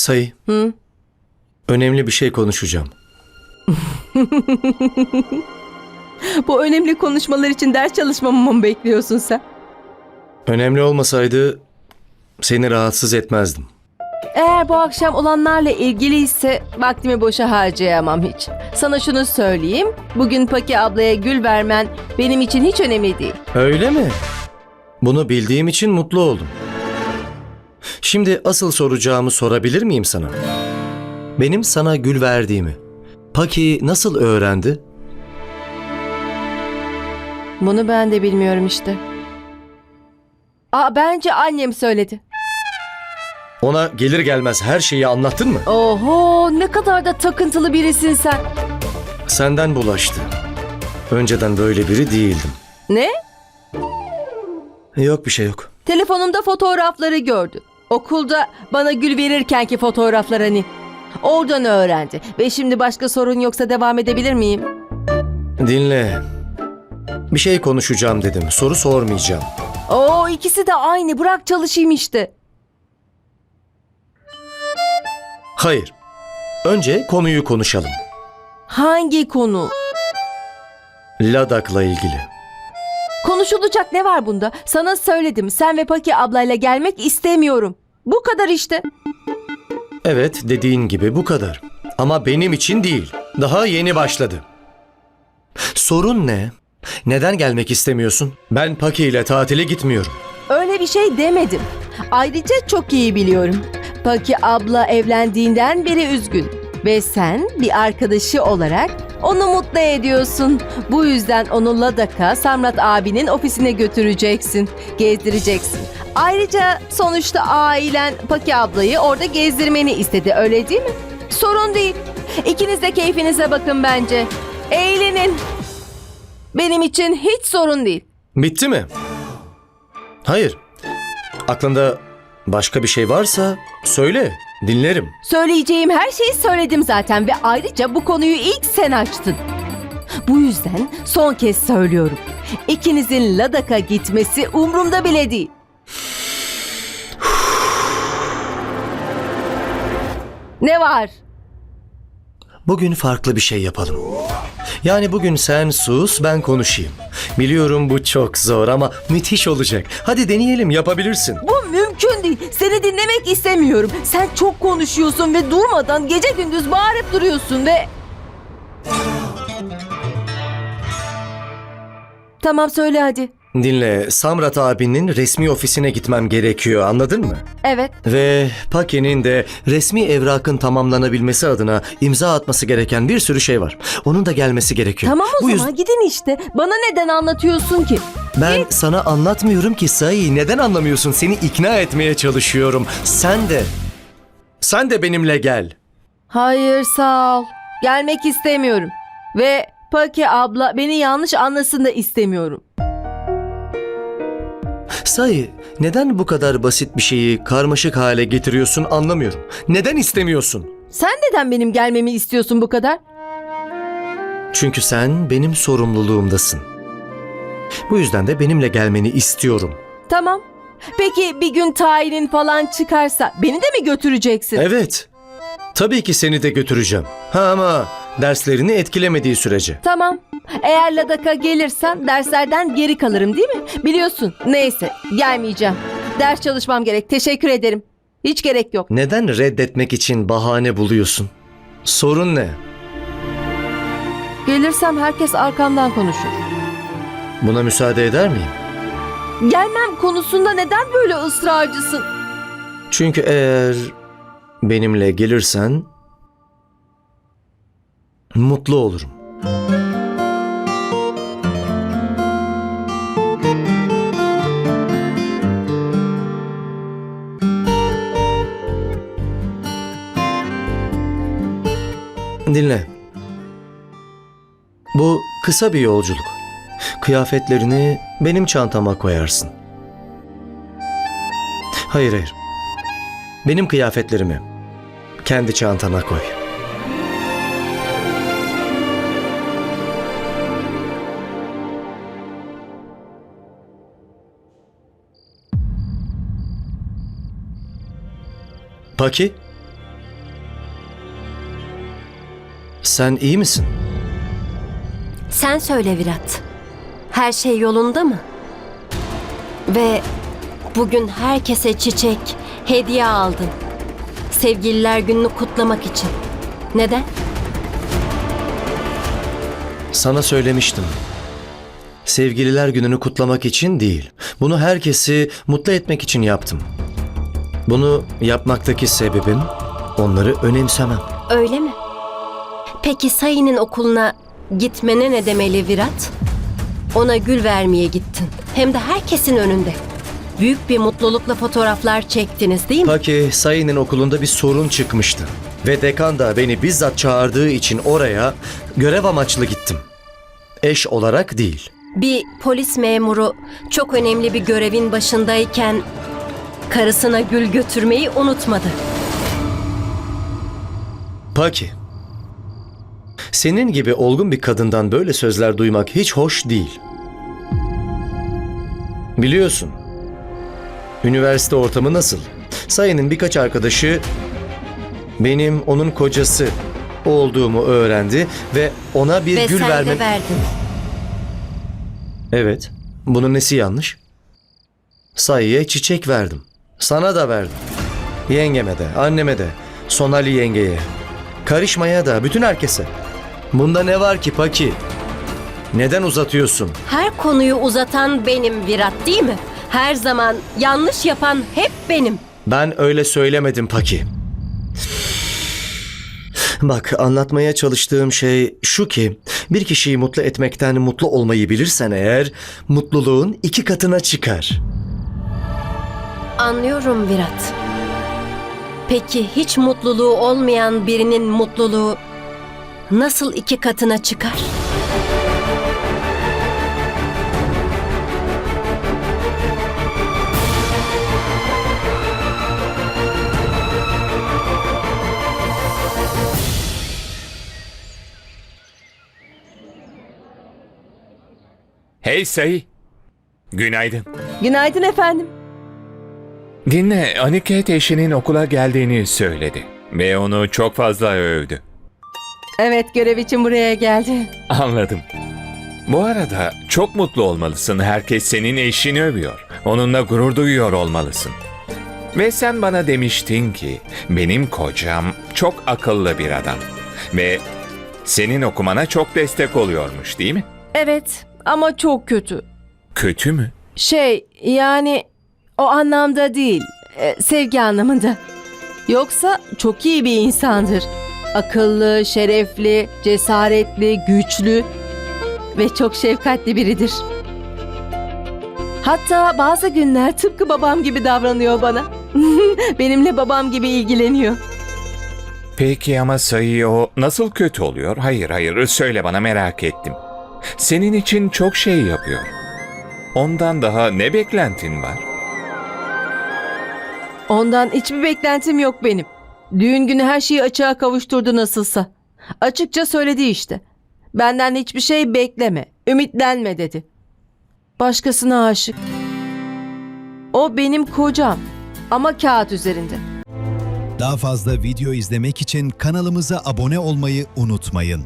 Sayı. Hı? Önemli bir şey konuşacağım. Bu önemli konuşmalar için ders çalışmamı mı bekliyorsun sen? Önemli olmasaydı seni rahatsız etmezdim. Eğer bu akşam olanlarla ilgili ise vaktimi boşa harcayamam hiç. Sana şunu söyleyeyim. Bugün Paki ablaya gül vermen benim için hiç önemli değil. Öyle mi? Bunu bildiğim için mutlu oldum. Şimdi asıl soracağımı sorabilir miyim sana? Benim sana gül verdiğimi Paki nasıl öğrendi? Bunu ben de bilmiyorum işte. Aa bence annem söyledi. Ona gelir gelmez her şeyi anlattın mı? Oho ne kadar da takıntılı birisin sen. Senden bulaştı. Önceden böyle biri değildim. Ne? Yok bir şey yok. Telefonumda fotoğrafları gördü. Okulda bana gül verirkenki fotoğraflar hani. Oradan öğrendi. Ve şimdi başka sorun yoksa devam edebilir miyim? Dinle. Bir şey konuşacağım dedim. Soru sormayacağım. Oo ikisi de aynı. Bırak çalışayım işte. Hayır. Önce konuyu konuşalım. Hangi konu? Ladak'la ilgili. Konuşulacak ne var bunda? Sana söyledim. Sen ve Paki ablayla gelmek istemiyorum. Bu kadar işte. Evet dediğin gibi bu kadar. Ama benim için değil. Daha yeni başladı. Sorun ne? Neden gelmek istemiyorsun? Ben Paki ile tatile gitmiyorum. Öyle bir şey demedim. Ayrıca çok iyi biliyorum. Paki abla evlendiğinden beri üzgün. Ve sen bir arkadaşı olarak onu mutlu ediyorsun. Bu yüzden onu Ladak'a Samrat abinin ofisine götüreceksin. Gezdireceksin. Ayrıca sonuçta ailen Paki ablayı orada gezdirmeni istedi öyle değil mi? Sorun değil. İkiniz de keyfinize bakın bence. Eğlenin. Benim için hiç sorun değil. Bitti mi? Hayır. Aklında başka bir şey varsa söyle. Dinlerim. Söyleyeceğim her şeyi söyledim zaten ve ayrıca bu konuyu ilk sen açtın. Bu yüzden son kez söylüyorum. İkinizin Ladak'a gitmesi umurumda bile değil. ne var? Bugün farklı bir şey yapalım. Yani bugün sen sus, ben konuşayım. Biliyorum bu çok zor ama müthiş olacak. Hadi deneyelim, yapabilirsin. Bu. Seni dinlemek istemiyorum. Sen çok konuşuyorsun ve durmadan gece gündüz bağırıp duruyorsun ve... Tamam söyle hadi. Dinle, Samrat abinin resmi ofisine gitmem gerekiyor, anladın mı? Evet. Ve Paki'nin de resmi evrakın tamamlanabilmesi adına imza atması gereken bir sürü şey var. Onun da gelmesi gerekiyor. Tamam o Bu zaman gidin işte. Bana neden anlatıyorsun ki? Ben sana anlatmıyorum ki Sayı. Neden anlamıyorsun? Seni ikna etmeye çalışıyorum. Sen de. Sen de benimle gel. Hayır sağ ol. Gelmek istemiyorum. Ve Paki abla beni yanlış anlasın da istemiyorum. Sayı, neden bu kadar basit bir şeyi karmaşık hale getiriyorsun anlamıyorum. Neden istemiyorsun? Sen neden benim gelmemi istiyorsun bu kadar? Çünkü sen benim sorumluluğumdasın. Bu yüzden de benimle gelmeni istiyorum. Tamam. Peki bir gün tayinin falan çıkarsa beni de mi götüreceksin? Evet. Tabii ki seni de götüreceğim. Ha ama derslerini etkilemediği sürece. Tamam. Eğer Ladak'a gelirsen derslerden geri kalırım değil mi? Biliyorsun. Neyse gelmeyeceğim. Ders çalışmam gerek. Teşekkür ederim. Hiç gerek yok. Neden reddetmek için bahane buluyorsun? Sorun ne? Gelirsem herkes arkamdan konuşur. Buna müsaade eder miyim? Gelmem konusunda neden böyle ısrarcısın? Çünkü eğer benimle gelirsen mutlu olurum. Dinle. Bu kısa bir yolculuk. Kıyafetlerini benim çantama koyarsın. Hayır hayır. Benim kıyafetlerimi kendi çantana koy. Paki, sen iyi misin? Sen söyle Virat. Her şey yolunda mı? Ve bugün herkese çiçek, hediye aldın. Sevgililer gününü kutlamak için. Neden? Sana söylemiştim. Sevgililer gününü kutlamak için değil. Bunu herkesi mutlu etmek için yaptım. Bunu yapmaktaki sebebim onları önemsemem. Öyle mi? Peki Sayı'nın okuluna gitmene ne demeli Virat? Ona gül vermeye gittin. Hem de herkesin önünde. Büyük bir mutlulukla fotoğraflar çektiniz değil mi? Paki Sayın'ın okulunda bir sorun çıkmıştı. Ve dekan da beni bizzat çağırdığı için oraya görev amaçlı gittim. Eş olarak değil. Bir polis memuru çok önemli bir görevin başındayken karısına gül götürmeyi unutmadı. Paki. Senin gibi olgun bir kadından böyle sözler duymak hiç hoş değil. Biliyorsun. Üniversite ortamı nasıl? Sayın'ın birkaç arkadaşı benim onun kocası olduğumu öğrendi ve ona bir Ve gül sen vermem... de verdin. Evet. Bunun nesi yanlış? Sayıya çiçek verdim. Sana da verdim. Yengeme de, anneme de, Sonali yengeye. Karışmaya da, bütün herkese. Bunda ne var ki Paki? Neden uzatıyorsun? Her konuyu uzatan benim Virat değil mi? Her zaman yanlış yapan hep benim. Ben öyle söylemedim Paki. Bak anlatmaya çalıştığım şey şu ki bir kişiyi mutlu etmekten mutlu olmayı bilirsen eğer mutluluğun iki katına çıkar. Anlıyorum Virat. Peki hiç mutluluğu olmayan birinin mutluluğu nasıl iki katına çıkar? Hey Sayı. Günaydın. Günaydın efendim. Dinle, Aniket eşinin okula geldiğini söyledi. Ve onu çok fazla övdü. Evet görev için buraya geldi. Anladım. Bu arada çok mutlu olmalısın. Herkes senin eşini övüyor. Onunla gurur duyuyor olmalısın. Ve sen bana demiştin ki benim kocam çok akıllı bir adam. Ve senin okumana çok destek oluyormuş değil mi? Evet ama çok kötü. Kötü mü? Şey yani o anlamda değil. e, sevgi anlamında. Yoksa çok iyi bir insandır. Akıllı, şerefli, cesaretli, güçlü ve çok şefkatli biridir. Hatta bazı günler tıpkı babam gibi davranıyor bana. Benimle babam gibi ilgileniyor. Peki ama sayı o nasıl kötü oluyor? Hayır hayır söyle bana merak ettim. Senin için çok şey yapıyor. Ondan daha ne beklentin var? Ondan hiçbir beklentim yok benim. Düğün günü her şeyi açığa kavuşturdu nasılsa. Açıkça söyledi işte. Benden hiçbir şey bekleme, ümitlenme dedi. Başkasına aşık. O benim kocam ama kağıt üzerinde. Daha fazla video izlemek için kanalımıza abone olmayı unutmayın.